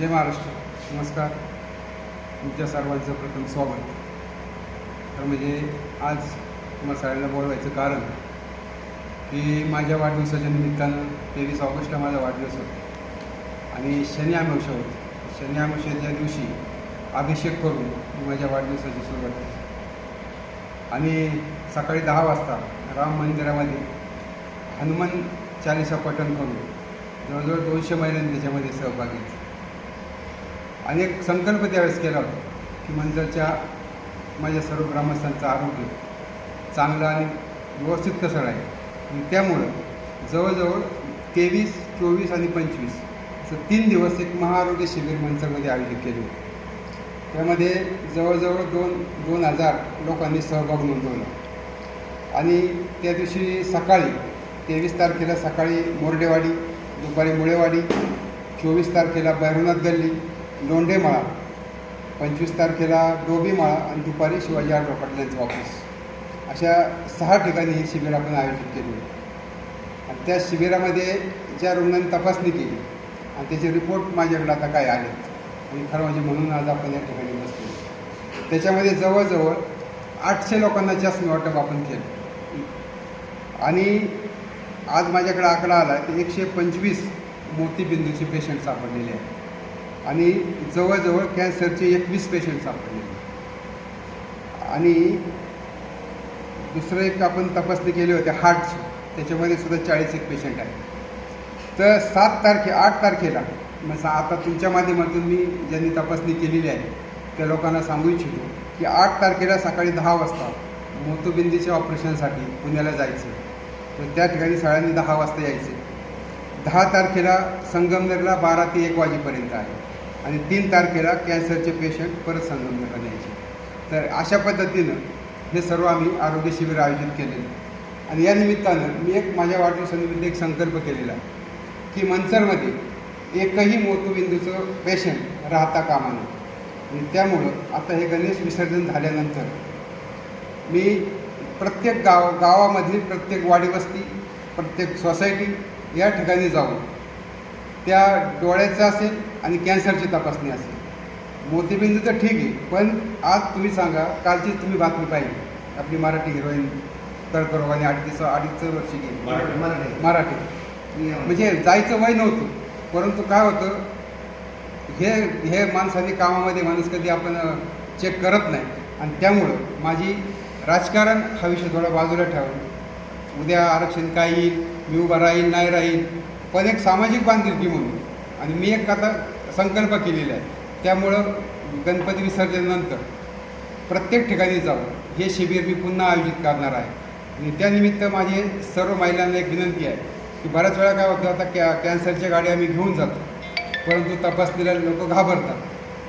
जय महाराष्ट्र. नमस्कार. तुमच्या सर्वांचं प्रथम स्वागत. तर म्हणजे आज तुम्हाला सगळ्यांना बोलवायचं कारण की माझ्या वाढदिवसाच्या निमित्तानं तेवीस ऑगस्टला माझा वाढदिवस होता. आणि शनी अमावस्या होत. शनी अमावस्याच्या दिवशी अभिषेक करून मी माझ्या वाढदिवसाची सुरुवात केली. आणि सकाळी दहा वाजता राम मंदिरामध्ये हनुमान चालिसा पठण करून जवळजवळ दोनशे महिलांनी त्याच्यामध्ये सहभाग घेतला. आणि एक संकल्प त्यावेळेस केला होता की मंदिरच्या माझ्या सर्व ग्रामस्थांचं आरोग्य चांगलं आणि व्यवस्थित कसं राहील? आणि त्यामुळं जवळजवळ तेवीस चोवीस आणि पंचवीस असं तीन दिवस एक महाआरोग्य शिबिर मंचरमध्ये आयोजित केले होते. त्यामध्ये जवळजवळ दोन दोन हजार लोकांनी सहभाग नोंदवला. आणि त्या दिवशी सकाळी तेवीस तारखेला सकाळी मोर्डेवाडी दुपारी मुळेवाडी चोवीस तारखेला भैरवनाथ गल्ली लोंढेमाळा. पंचवीस तारखेला डोबीमाळा आणि दुपारी शिवाजी आढाव पाटलांचं ऑफिस अशा सहा ठिकाणी हे शिबिर आपण आयोजित केले आणि त्या शिबिरामध्ये ज्या रुग्णांनी तपासणी केली आणि त्याचे रिपोर्ट माझ्याकडे आता काय आले आणि खरं म्हणजे म्हणून आज आपण या ठिकाणी बसलो. त्याच्यामध्ये जवळजवळ आठशे लोकांना जास्त वाटप आपण केलं. आणि आज माझ्याकडे आकडा आला की एकशे पंचवीस मोतीबिंदूचे पेशंट सापडलेले आहेत. आणि जवळजवळ कॅन्सरचे एकवीस पेशंट सापडले आणि दुसरं एक आपण तपासणी केली होती हार्टची. त्याच्यामध्ये सुद्धा चाळीस एक पेशंट आहे तर सात तारखे आठ तारखेला मग सा आता तुमच्या माध्यमातून मी ज्यांनी तपासणी केलेली आहे त्या लोकांना सांगू इच्छितो की आठ तारखेला सकाळी दहा वाजता मोतोबिंदीच्या ऑपरेशनसाठी पुण्याला जायचं. तर त्या ठिकाणी सगळ्यांनी दहा वाजता यायचे. दहा तारखेला संगमनेरला बारा ते एक वाजेपर्यंत आहे. आणि तीन तारखेला कॅन्सरचे पेशंट परत संगमनेरला यायचे तर अशा पद्धतीनं हे सर्व आम्ही आरोग्य शिबिर आयोजित केलेलं आणि या निमित्तानं मी एक माझ्या वाढदिवसानिमित्त एक संकल्प केलेला की मंचरमध्ये एकही मोतूबिंदूचं पेशंट राहता कामा नये. आणि त्यामुळं आता हे गणेश विसर्जन झाल्यानंतर मी प्रत्येक गाव गावामधील प्रत्येक वाडीवस्ती प्रत्येक सोसायटी या ठिकाणी जाऊन त्या डोळ्याचं असेल आणि कॅन्सरची तपासणी असेल. मोतीबिंदू तर ठीक आहे पण आज तुम्ही सांगा कालची तुम्ही बातमी पाहिली. आपली मराठी हिरोईन तळकरोग आणि अडीच अडीच वर्षी गेली. मराठी. म्हणजे जायचं वय नव्हतं परंतु काय होतं हे हे माणसाने कामामध्ये माणूस कधी आपण चेक करत नाही. आणि त्यामुळं माझी राजकारण हा विषय थोडा बाजूला ठेवून उद्या आरक्षण काय येईल मी उभा राहील नाही राहील पण एक सामाजिक बांधिलकी म्हणून. आणि मी एक आता संकल्प केलेला आहे. त्यामुळं गणपती विसर्जनानंतर प्रत्येक ठिकाणी जाऊन हे शिबिर मी पुन्हा आयोजित करणार आहे. आणि त्यानिमित्त माझी सर्व महिलांना एक विनंती आहे की बऱ्याच वेळा काय होतं आता कॅ कॅन्सरच्या गाड्या आम्ही घेऊन जातो. परंतु तपासणीला लोक घाबरतात.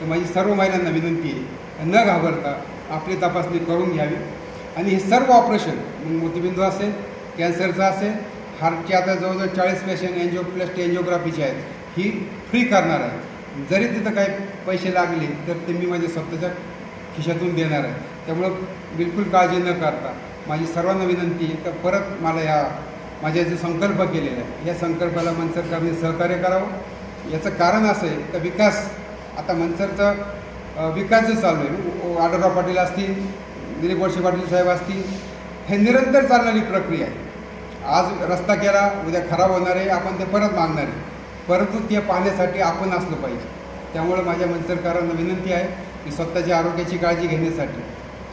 तर माझी सर्व महिलांना विनंती आहे न घाबरता आपली तपासणी करून घ्यावी. आणि हे सर्व ऑपरेशन मग मोतीबिंदू असेल कॅन्सरचं असेल हार्टचे आता जवळजवळ चाळीस पेशंट प्लस एन्जिओग्राफीचे आहेत. ही फ्री करणार आहे जरी तिथं काही पैसे लागले तर ते मी माझ्या स्वतःच्या खिशातून देणार आहे. त्यामुळं बिलकुल काळजी न करता माझी सर्वांना विनंती आहे तर परत मला या माझ्या जे संकल्प केलेला आहे या संकल्पाला मनसरकारने सहकार्य करावं. याचं कारण असं आहे का विकास आता मनसरचा विकास जो चालू आहे. आढळराव पाटील असतील दिलीप वर्षे पाटील साहेब असतील हे निरंतर चालणारी प्रक्रिया आहे. आज रस्ता केला उद्या खराब होणार आहे आपण ते परत मागणार आहे. परंतु ते पाहण्यासाठी आपण असलं पाहिजे. त्यामुळं माझ्या मनसरकारांना विनंती आहे की स्वतःच्या आरोग्याची काळजी घेण्यासाठी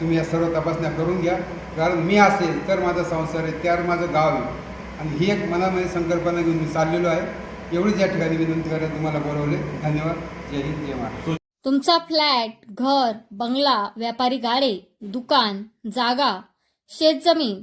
तुम्ही या सर्व तपासण्या करून घ्या. कारण मी असेल तर माझा संसार आहे त्यावर माझं गाव आहे. आणि ही एक मनामध्ये संकल्पना घेऊन मी चाललेलो आहे. एवढीच या ठिकाणी विनंती करायला तुम्हाला बोलवले. धन्यवाद. जय हिंद जय महाराष्ट्र. तुमचा फ्लॅट घर बंगला व्यापारी गाडे दुकान जागा शेतजमीन